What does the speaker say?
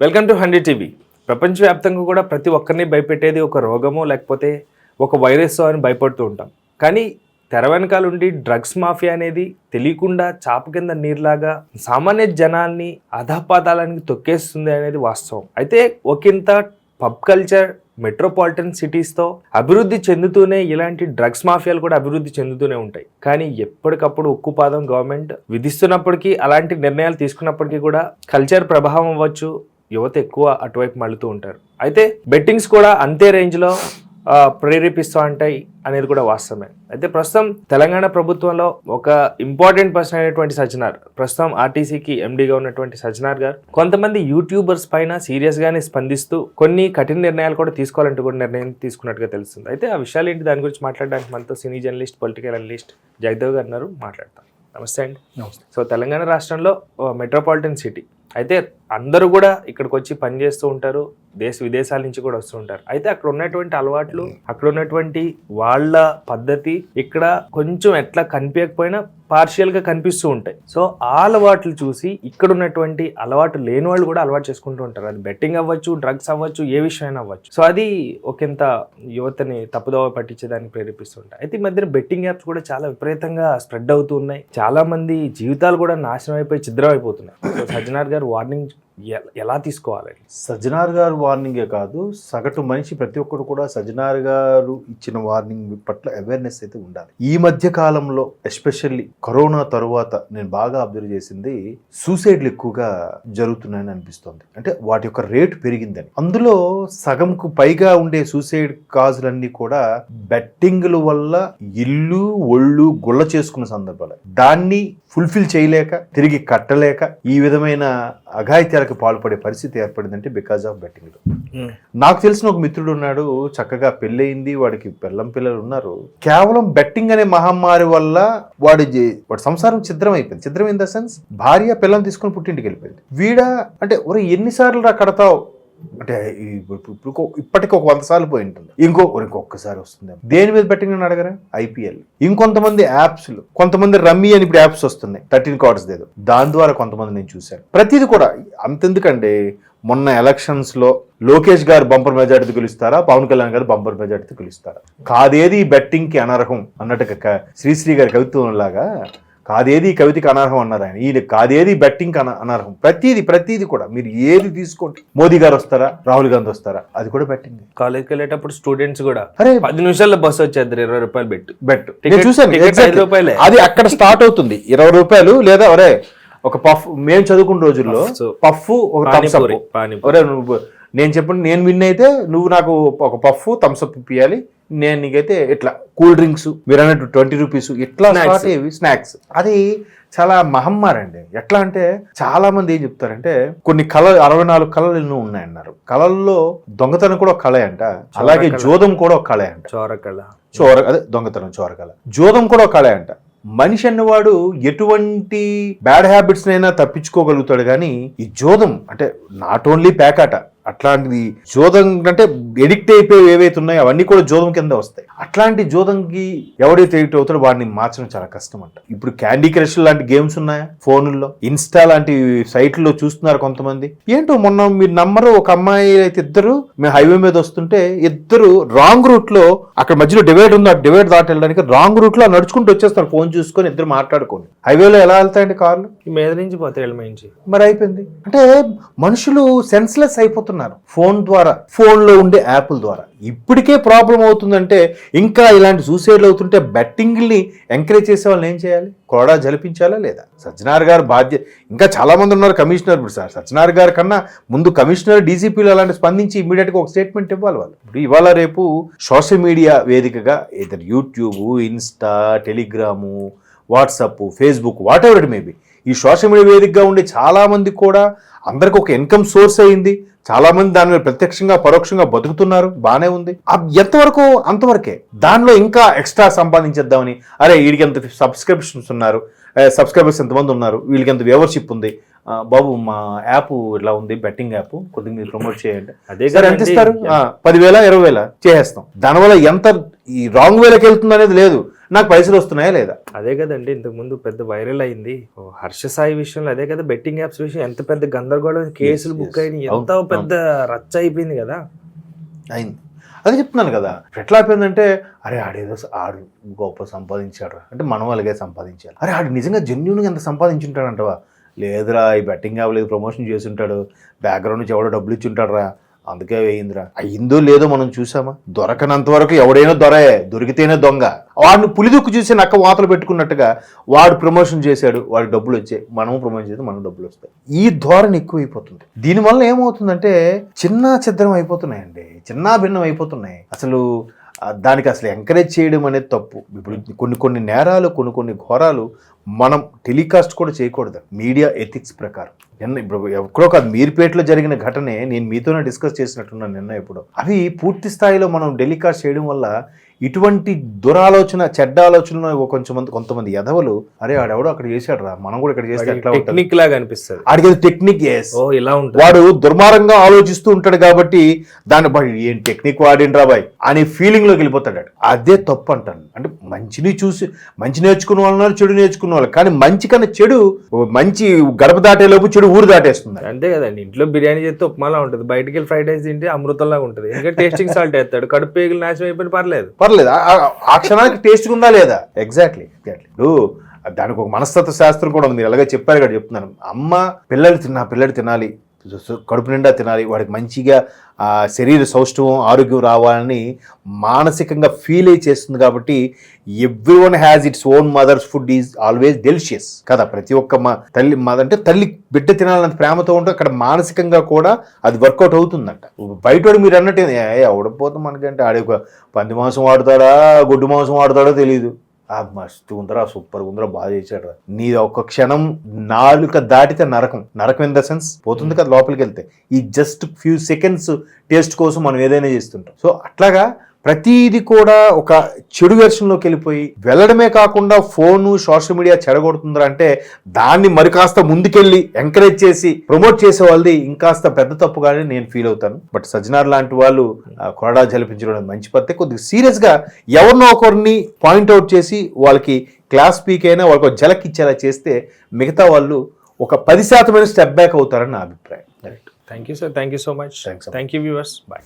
Welcome to hundred TV ప్రపంచవ్యాప్తంగా కూడా ప్రతి ఒక్కరిని భయపెట్టేది ఒక రోగమో లేకపోతే ఒక వైరస్ అని భయపడుతూ ఉంటాం. కానీ తెర వెనకాల ఉండి డ్రగ్స్ మాఫియా అనేది తెలియకుండా చాప కింద నీరులాగా సామాన్య జనాల్ని అధపాతాలానికి తొక్కేస్తుంది అనేది వాస్తవం. అయితే ఒకంత పబ్ కల్చర్ మెట్రోపాలిటన్ సిటీస్తో అభివృద్ధి చెందుతూనే ఇలాంటి డ్రగ్స్ మాఫియాలు కూడా అభివృద్ధి చెందుతూనే ఉంటాయి. కానీ ఎప్పటికప్పుడు ఉక్కుపాదం గవర్నమెంట్ విధిస్తున్నప్పటికీ అలాంటి నిర్ణయాలు తీసుకున్నప్పటికీ కూడా కల్చర్ ప్రభావం అవ్వచ్చు యువత ఎక్కువ అటువైపు మళ్ళుతూ ఉంటారు. అయితే బెట్టింగ్స్ కూడా అంతే రేంజ్లో ప్రేరేపిస్తూ ఉంటాయి అనేది కూడా వాస్తవమే. అయితే ప్రస్తుతం తెలంగాణ ప్రభుత్వంలో ఒక ఇంపార్టెంట్ పర్సన్ అయినటువంటి సజ్జనార్ ప్రస్తుతం ఆర్టీసీకి ఎండీగా ఉన్నటువంటి సజ్జనార్ గారు కొంతమంది యూట్యూబర్స్ పైన సీరియస్ గానే స్పందిస్తూ కొన్ని కఠిన నిర్ణయాలు కూడా తీసుకోవాలంటూ కూడా నిర్ణయం తీసుకున్నట్టుగా తెలుస్తుంది. అయితే ఆ విషయాలు ఏంటి? దాని గురించి మాట్లాడడానికి మనతో cine journalist political analyst Jagadev గారు ఉన్నారు. మాట్లాడతాం. నమస్తే అండి. నమస్తే. సో తెలంగాణ రాష్ట్రంలో మెట్రోపాలిటన్ సిటీ అయితే అందరూ కూడా ఇక్కడికి వచ్చి పనిచేస్తూ ఉంటారు. దేశ విదేశాల నుంచి కూడా వస్తూ ఉంటారు. అయితే అక్కడ ఉన్నటువంటి అలవాట్లు అక్కడ ఉన్నటువంటి వాళ్ళ పద్ధతి ఇక్కడ కొంచెం ఎట్లా కనిపించకపోయినా పార్షియల్గా కనిపిస్తూ ఉంటాయి. సో ఆ అలవాట్లు చూసి ఇక్కడ ఉన్నటువంటి అలవాటు లేని వాళ్ళు కూడా అలవాటు చేసుకుంటూ ఉంటారు. అది బెట్టింగ్ అవ్వచ్చు డ్రగ్స్ అవ్వచ్చు ఏ విషయమైనా అవ్వచ్చు. సో అది ఒకంత యువతని తప్పుదోవ పట్టించేదానికి ప్రేరేపిస్తుంటాయి అయితే ఈ మధ్యన బెట్టింగ్ యాప్స్ కూడా చాలా విపరీతంగా స్ప్రెడ్ అవుతూ ఉన్నాయి. చాలా మంది జీవితాలు కూడా నాశనం అయిపోయి ఛిద్రం అయిపోతున్నాయి. సజ్జనార్ గారు వార్నింగ్ ఎలా తీసుకోవాలి? సజ్జనార్ గారు వార్నింగే కాదు సగటు మనిషి ప్రతి ఒక్కరు కూడా సజ్జనార్ గారు ఇచ్చిన వార్నింగ్ పట్ల అవేర్నెస్ అయితే ఉండాలి. ఈ మధ్య కాలంలో ఎస్పెషల్లీ కరోనా తరువాత నేను బాగా అబ్జర్వ్ చేసింది సూసైడ్లు ఎక్కువగా జరుగుతున్నాయని అనిపిస్తుంది. అంటే వాటి యొక్క రేటు పెరిగిందని. అందులో సగంకు పైగా ఉండే సూసైడ్ కాజులన్నీ కూడా బెట్టింగ్ల వల్ల ఇల్లు ఒళ్ళు గుల్ల చేసుకున్న సందర్భాలు. దాన్ని ఫుల్ఫిల్ చేయలేక తిరిగి కట్టలేక ఈ విధమైన అఘాయిత్యాలకు పాల్పడే పరిస్థితి ఏర్పడిందంటే బికాజ్ ఆఫ్ బెట్టింగ్ నాకు తెలిసిన ఒక మిత్రుడు ఉన్నాడు చక్కగా పెళ్ళయింది వాడికి పిల్లం పిల్లలు ఉన్నారు. కేవలం బెట్టింగ్ అనే మహమ్మారి వల్ల వాడి వాడి సంసారం ఛిద్రం అయిపోయింది ఛిద్రం ఇన్ ద సెన్స్ భార్య పిల్లం తీసుకొని పుట్టింటికి వెళ్ళిపోయింది. వీడ అంటే ఒరే ఎన్నిసార్లు రా కడతావు? అంటే ఇప్పుడు- ఒక- ఇప్పటికి ఒక వంద సార్లు పోయి ఉంటుంది. ఇంకో ఇంకొకసారి వస్తుంది దేని మీద బెట్టింగ్ అని అడగరా? ఐపీఎల్ ఇంకొంతమంది యాప్స్ కొంతమంది రమ్మీ అని ఇప్పుడు యాప్స్ వస్తున్నాయి. థర్టీన్ కార్డ్స్ లేదు దాని ద్వారా కొంతమంది నేను చూశాను. ప్రతిది కూడా అంతెందుకండి మొన్న ఎలక్షన్స్లో లోకేష్ గారు బంపర్ మెజార్టీ గెలుస్తారా? పవన్ కళ్యాణ్ గారు బంపర్ మెజార్టీ గెలుస్తారా? కాదేది బెట్టింగ్కి అనర్హం అన్నట్టుగా శ్రీశ్రీ గారి కవిత్వం లాగా కాదేది కవితకి అనర్హం అన్నారు ఆయన. ఈయన కాదేది బెట్టింగ్ అన అనర్హం. ప్రతిది ప్రతిది కూడా మీరు ఏది తీసుకోండి మోదీ గారు వస్తారా రాహుల్ గాంధీ వస్తారా అది కూడా బెట్టింగ్. కాలేజ్కి వెళ్ళేటప్పుడు స్టూడెంట్స్ కూడా అరే పది నిమిషాల్లో బస్సు వచ్చేద్దరు ఇరవై రూపాయలు బెట్ నేను exactly. ఐదు రూపాయలే. అది అక్కడ స్టార్ట్ అవుతుంది. ఇరవై రూపాయలు లేదా ఒరే ఒక పఫ్ మేము చదువుకున్న రోజుల్లో. పఫ్ ఒక ఒరే నువ్వు నేను చెప్పండి నేను విన్ అయితే నువ్వు నాకు ఒక పఫ్ థమ్స్ అప్ ఇప్పియాలి. నేను నీకైతే ఇట్లా కూల్ డ్రింక్స్ మీరు అన్నట్టు ట్వంటీ రూపీస్ ఇట్లా అయ్యేవి స్నాక్స్. అది చాలా మహమ్మారి అండి ఎట్లా అంటే చాలా మంది ఏం చెప్తారంటే కొన్ని కళలు అరవై నాలుగు కళలు ఎన్నో ఉన్నాయన్నారు. కళల్లో దొంగతనం కూడా ఒక కళే అంట. అలాగే. జోదం కూడా ఒక కళే అంట. చోరకళ చోర అదే దొంగతనం చోరకల జోదం కూడా ఒక కళే అంట. మనిషి అన్నవాడు ఎటువంటి బ్యాడ్ హ్యాబిట్స్ నైనా తప్పించుకోగలుగుతాడు కానీ ఈ జోదం అంటే నాట్ ఓన్లీ ప్యాకాట అట్లాంటిది జోదం అంటే ఎడిక్ట్ అయిపోయి ఏవైతే ఉన్నాయో అవన్నీ కూడా జోదం కింద వస్తాయి. అట్లాంటి జోదంకి ఎవడైతే ఎడిక్ట్ అవుతాడో వాడిని మార్చడం చాలా కష్టం అంట ఇప్పుడు క్యాండీ క్రష్ లాంటి గేమ్స్ ఉన్నాయా ఫోనుల్లో? ఇన్స్టా లాంటి సైట్లో చూస్తున్నారు కొంతమంది. ఏంటో మొన్న మీరు నమ్మరు ఒక అమ్మాయి అయితే ఇద్దరు మేము హైవే మీద వస్తుంటే ఇద్దరు రాంగ్ రూట్లో అక్కడ మధ్యలో డివైడ్ ఉంది ఆ డివైడ్ దాటి వెళ్ళడానికి రాంగ్ రూట్లో నడుచుకుంటూ వచ్చేస్తారు ఫోన్ చూసుకొని ఇద్దరు మాట్లాడుకొని. హైవేలో ఎలా వెళ్తాయండి కార్లు? మీద నుంచి పోతే మరి అయిపోయింది. అంటే మనుషులు సెన్స్లెస్ అయిపోతున్నారు. ఫోన్ ద్వారా ఫోన్లో ఉండే యాప్ల ద్వారా. ఇప్పటికే ప్రాబ్లం అవుతుందంటే ఇంకా ఇలాంటి సూసైడ్లు అవుతుంటే బెట్టింగ్ని ఎంకరేజ్ చేసే వాళ్ళని ఏం చేయాలి? కోడా జలిపించాలా లేదా? సజ్జనార్ గారు బాధ్యత ఇంకా చాలామంది ఉన్నారు కమిషనర్ ఇప్పుడు సార్. సజ్జనార్ గారి కన్నా ముందు కమిషనర్ డీసీపీలు అలాంటి స్పందించి ఇమీడియట్గా ఒక స్టేట్మెంట్ ఇవ్వాలి వాళ్ళు. ఇప్పుడు ఇవాళ రేపు సోషల్ మీడియా వేదికగా ఏదైనా YouTube insta Telegram WhatsApp Facebook whatever it maybe ఈ సోషల్ మీడియా వేదికగా ఉండే చాలామంది కూడా అందరికి ఒక ఇన్కమ్ సోర్స్ అయింది. చాలామంది దాని మీద ప్రత్యక్షంగా పరోక్షంగా బతుకుతున్నారు. బాగానే ఉంది. ఎంతవరకు అంతవరకే. దానిలో ఇంకా ఎక్స్ట్రా సంపాదించేద్దామని. అరే వీడికి ఎంత సబ్స్క్రిప్షన్స్ ఉన్నారు? సబ్స్క్రైబర్స్ ఎంతమంది ఉన్నారు? వీళ్ళకి ఎంత వ్యూవర్షిప్ ఉంది? బాబు మా యాప్ ఇట్లా ఉంది బెట్టింగ్ యాప్. కొద్దిగా మీరు ప్రమోట్ చేయండి. అదే సార్ ఎంత. ఇస్తారు "ఆ, పదివేల ఇరవై వేల చేసేస్తాం. దానివల్ల ఎంత ఈ రాంగ్ వేలకు వెళ్తుంది అనేది లేదు. నాకు పైసలు వస్తున్నాయా లేదా? అదే కదండి ఇంతకు ముందు పెద్ద వైరల్ అయింది. హర్ష సాయి విషయంలో అదే కదా బెట్టింగ్ యాప్స్ విషయం. ఎంత పెద్ద గందరగోళం కేసులు. బుక్ అయినాయి. ఎంత పెద్ద రచ్చ అయిపోయింది కదా. అయింది. అదే చెప్తున్నాను కదా ఎట్లా అయిపోయిందంటే అరే ఆడేదో ఆడు గొప్ప సంపాదించాడు అంటే మనం అలాగే సంపాదించాలి. అరే ఆడు నిజంగా జెన్యున్గా ఎంత సంపాదించుంటాడంటవా? లేదురా ఈ బెట్టింగ్ అవ్వలేదు ప్రమోషన్ చేసి ఉంటాడు బ్యాక్గ్రౌండ్ నుంచి ఎవడో డబ్బులు ఇచ్చి ఉంటాడురా అందుకే వేయిందిరా అయిందో లేదో మనం చూసామా? దొరకనంత వరకు ఎవడైనా దొరే దొరికితేనే దొంగ. వాడిని పులిదుక్కు చూసి నక్క వాతలు పెట్టుకున్నట్టుగా వాడు ప్రమోషన్ చేశాడు వాడికి డబ్బులు వచ్చాయి. మనము ప్రమోషన్ చేస్తే మనకు డబ్బులు వస్తాయి. ఈ ధోరణి ఎక్కువైపోతుంది. దీనివల్ల ఏమవుతుందంటే చిన్న చిద్రం అయిపోతున్నాయండి. చిన్న భిన్నం అయిపోతున్నాయి. అసలు దానికి అసలు ఎంకరేజ్ చేయడం అనేది తప్పు. ఇప్పుడు కొన్ని కొన్ని నేరాలు కొన్ని కొన్ని ఘోరాలు మనం టెలికాస్ట్ కూడా చేయకూడదు. మీడియా ఎథిక్స్ ప్రకారం. నిన్న ఇప్పుడు ఎక్కడో కాదు మీర్పేటలో జరిగిన ఘటనే నేను మీతోనే డిస్కస్ చేసినట్టున్నాను నిన్న ఇప్పుడు అవి పూర్తి స్థాయిలో మనం టెలికాస్ట్ చేయడం వల్ల ఇటువంటి దురాలోచన చెడ్డ ఆలోచనలు కొంచెం మంది కొంతమంది ఎదవలు అరే ఆడెవడో అక్కడ చేశాడు రా మనం కూడా ఇక్కడ చేస్తే ఎట్లా టెక్నిక్ లాగా అనిపిస్తుంది. ఆడికి టెక్నిక్ ఓ ఇలా ఉంటుంది. వాడు దుర్మార్గంగా ఆలోచిస్తూ ఉంటాడు కాబట్టి దాన్ని బట్టి ఏం టెక్నిక్ వాడిండ్రా బాయ్ అనే ఫీలింగ్లోకి వెళ్ళిపోతాడు. అదే తప్పు అంటాను. అంటే మంచిని చూసి మంచి నేర్చుకున్న వాళ్ళు చెడు నేర్చుకున్న వాళ్ళు. కానీ మంచి కన్నా చెడు మంచి గడప దాటే లోపు చెడు ఊరు దాటేస్తుంది. అంతే కదండి. ఇంట్లో బిర్యానీ చేస్తే ఉప్మాలా ఉంటుంది. బయటికి వెళ్ళి ఫ్రైడ్ రైస్ తింటే అమృతంలాగా ఉంటుంది. ఇంకా టేస్టింగ్ సాల్ట్ వేస్తాడు. కడుపు పేగులు నాశనం అయిపోయిన పర్లేదు. పర్లేదు. ఆ- క్షణానికి టేస్ట్ ఉందా లేదా? ఎగ్జాక్ట్లీ ఎగ్జాక్ట్లీ ఇప్పుడు దానికి ఒక మనస్తత్వ శాస్త్రం కూడా ఉంది. మీరు ఎలాగో చెప్పారు కదా చెప్తున్నాను. అమ్మ పిల్లలు తిన్నా పిల్లలు తినాలి. కడుపు నిండా తినాలి. వాడికి మంచిగా శరీర సౌష్ఠవం ఆరోగ్యం రావాలని మానసికంగా ఫీల్ అయి చేస్తుంది కాబట్టి every one has its own mother's food is always delicious కదా ప్రతి ఒక్క మా తల్లి మద అంటే తల్లి బిడ్డ తినాలన్నంత ప్రేమతో ఉంటే అక్కడ మానసికంగా కూడా అది వర్కౌట్ అవుతుందంట. బయటోడు మీరు అన్నట్టు ఎవడపోతాం మనకంటే ఆడే ఒక పంది మాంసం వాడతాడా గొడ్డు మాంసం వాడతాడో తెలియదు మస్తు ఉందరా సూపర్ ఉందరా బాగా చేశాడు నీ ఒక క్షణం నాలుక దాటితే నరకం. నరకం ఇన్ ద సెన్స్ పోతుంది కదా లోపలికి వెళ్తే. ఈ జస్ట్ ఫ్యూ సెకండ్స్ టేస్ట్ కోసం మనం ఏదైనా చేస్తుంటాం. సో అట్లాగా ప్రతిది కూడా ఒక చెడు వెర్షన్లోకి వెళ్ళిపోయి వెళ్ళడమే కాకుండా ఫోను సోషల్ మీడియా చెడగొడుతుందిరా అంటే దాన్ని మరి కాస్త ముందుకెళ్ళి ఎంకరేజ్ చేసి ప్రమోట్ చేసే వాళ్ళది ఇంకాస్త పెద్ద తప్పుగానే నేను ఫీల్ అవుతాను. బట్ సజ్జనార్ లాంటి వాళ్ళు కొరడా జలిపించడం మంచి పద్ధతి. కొద్దిగా సీరియస్గా ఎవరినో ఒకరిని పాయింట్అవుట్ చేసి వాళ్ళకి క్లాస్ స్పీక్ అయినా వాళ్ళకి జలక్ ఇచ్చేలా చేస్తే మిగతా వాళ్ళు ఒక పది శాతమైన స్టెప్ బ్యాక్ అవుతారని నా అభిప్రాయం. Thank you sir thank you so much. Thank you viewers bye